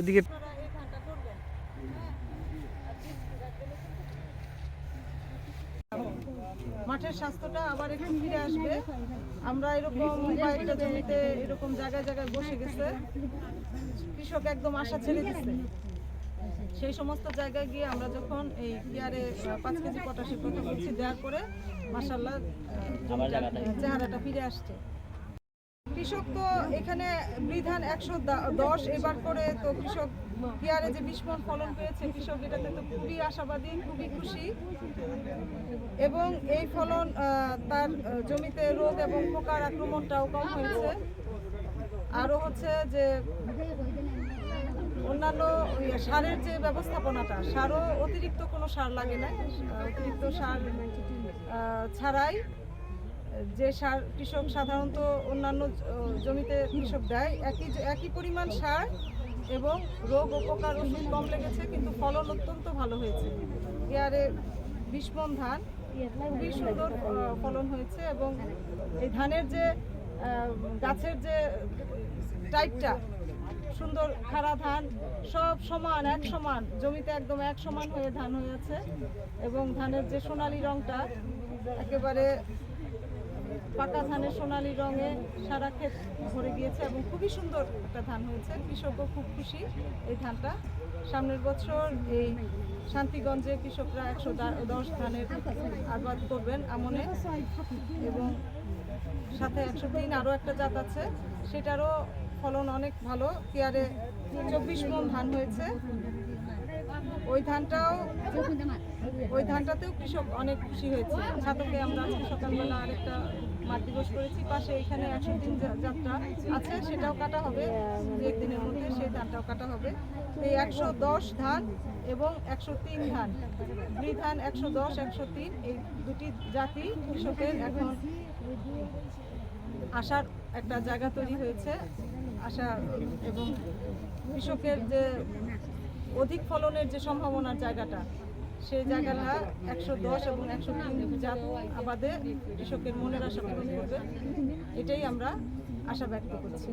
এদিকে মাঠের স্বাস্থ্যটা আবার একটু ফিরে আসবে। আমরা এরকম কয়েকটা জমিতে এরকম জায়গায় জায়গায় বসে গেছে। কৃষক একদম আশা ছেড়ে দিচ্ছে সেই সমস্ত জায়গায় গিয়ে আমরা যখন এই কিয়ারে পাঁচ কেজি কথা বলছি দেওয়ার পরে মাসাল্লাহ চেহারাটা ফিরে আসছে। কৃষক তো এখানে বিধান একশো দশ এবার করে, তো কৃষক পেয়ারে যে মন ফলন পেয়েছে, কৃষক এটাতে তো খুবই আশাবাদী, খুবই খুশি। এবং এই ফলন তার জমিতে রোগ এবং পোকার আক্রমণটাও কম হয়েছে। আরও হচ্ছে যে অন্যান্য সারের যে ব্যবস্থাপনাটা, সারও অতিরিক্ত কোনো সার লাগে না অতিরিক্ত সার ছাড়াই যে সার, কৃষক সাধারণত অন্যান্য জমিতে কৃষক দেয়, একই একই পরিমাণ সার এবং রোগ উপকার পোকার ওষুধ কম লেগেছে, কিন্তু ফলন অত্যন্ত ভালো হয়েছে। এয়ারে বিস্মন ধান খুবই সুন্দর ফলন হয়েছে এবং এই ধানের যে গাছের যে টাইপটা, সুন্দর খাড়া ধান, সব সমান, এক সমান, জমিতে একদম এক সমান হয়ে ধান হয়েছে এবং ধানের যে সোনালী রংটা, একেবারে পাকা ধানের সোনালী রঙে সারা ক্ষেত ভরে গিয়েছে এবং খুবই সুন্দর একটা ধান হয়েছে। কৃষকও খুব খুশি এই ধানটা। সামনের বছর এই শান্তিগঞ্জে কৃষকরা একশো দশ ধানের আবাদ করবেন আমনে এবং সাথে একশো তিন আরও একটা জাত আছে। সেটারও ফলন অনেক ভালো। কেয়ারে চব্বিশ মন ধান হয়েছে। ওই ধানটাও ওই ধানটাতেও কৃষক অনেক খুশি হয়েছে। ছাতকে আমরা আজকে সকালবেলা আরেকটা মাঠ দিবস করেছি, পাশে এখানে একশো যা- যাত্রা আছে, সেটাও কাটা হবে। দু একদিনের মধ্যে সেই ধানটাও কাটা হবে। এই একশো দশ ধান এবং একশো তিন ধান দুই ধান একশো দশ, একশো তিন, এই দুটি জাতি কৃষকের এখন আসার একটা জায়গা তৈরি হয়েছে। আশা এবং কৃষকের যে অধিক ফলনের যে সম্ভাবনার জায়গাটা, সেই জায়গাটা একশো দশ এবং একশো তিন জাত আবাদে কৃষকের মনের আশা পূরণ করবে এটাই আমরা আশা ব্যক্ত করছি